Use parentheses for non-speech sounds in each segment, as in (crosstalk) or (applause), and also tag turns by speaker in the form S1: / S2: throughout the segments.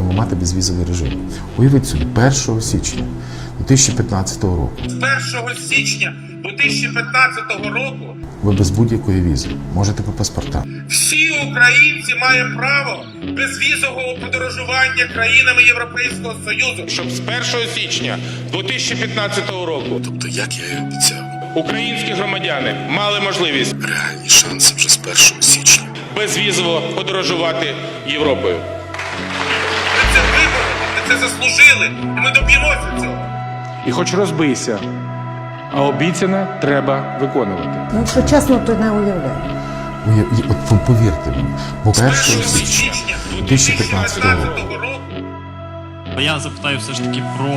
S1: будемо мати безвізовий режим. Уявіть собі, 1 січня 2015 року
S2: З 1 січня 2015 року
S1: ви без будь-якої візи можете по паспортам.
S2: всі українці мають право безвізового подорожування країнами Європейського Союзу. Щоб з 1 січня 2015 року,
S3: Тобто, як я і обіцяв,
S2: українські громадяни мали можливість
S3: реальні шанси вже з 1 січня.
S2: безвізово подорожувати Європою. Це вибороли, ми це заслужили, і ми доб'ємося цього.
S4: І хоч розбийся, а обіцяне треба виконувати.
S5: Ну, якщо чесно, то не уявляю.
S1: Уяв- От повірте мені, бо 1
S2: 1
S1: січня
S2: січня
S1: 2015 року
S2: 2015 року
S6: Я запитаю все ж таки про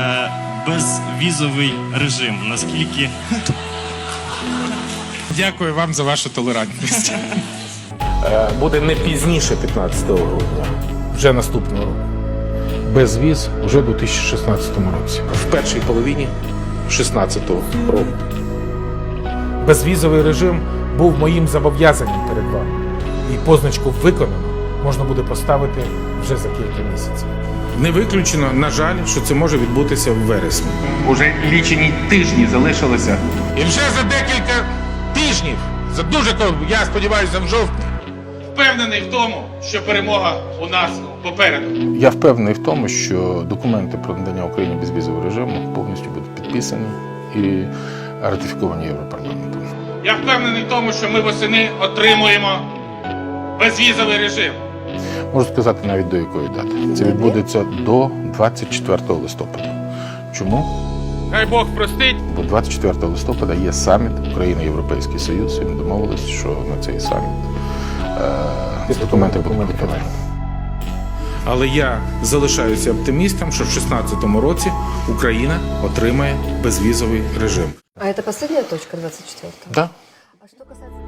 S6: е, безвізовий режим. Наскільки (laughs)
S4: Дякую вам за вашу толерантність. Буде не пізніше 15 грудня, вже наступного року. Без віз вже у 2016 році. В першій половині 2016 року. Безвізовий режим був моїм зобов'язанням перед вами. І позначку виконано можна буде поставити вже за кілька місяців. Не виключено, на жаль, що це може відбутися в вересні.
S7: Уже лічені тижні залишилося.
S4: І вже за декілька тижнів, за дуже я сподіваюся, в жовтні.
S2: Впевнений в тому, що перемога у нас попереду.
S8: Я впевнений в тому, що документи про надання Україні безвізового режиму повністю будуть підписані і ратифіковані Європарламентом.
S2: Я впевнений в тому, що ми восени отримуємо безвізовий режим.
S8: Можу сказати навіть до якої дати. Це відбудеться до 24 листопада. Чому?
S2: Хай Бог простить.
S8: Бо 24 листопада є саміт Україна Європейський Союз. І ми домовилися, що на цей саміт документи будуть готові.
S4: Але я залишаюся оптимістом, що в 2016 році Україна отримає безвізовий режим.
S5: А це остання точка 24-го?
S8: Да?
S5: А що касается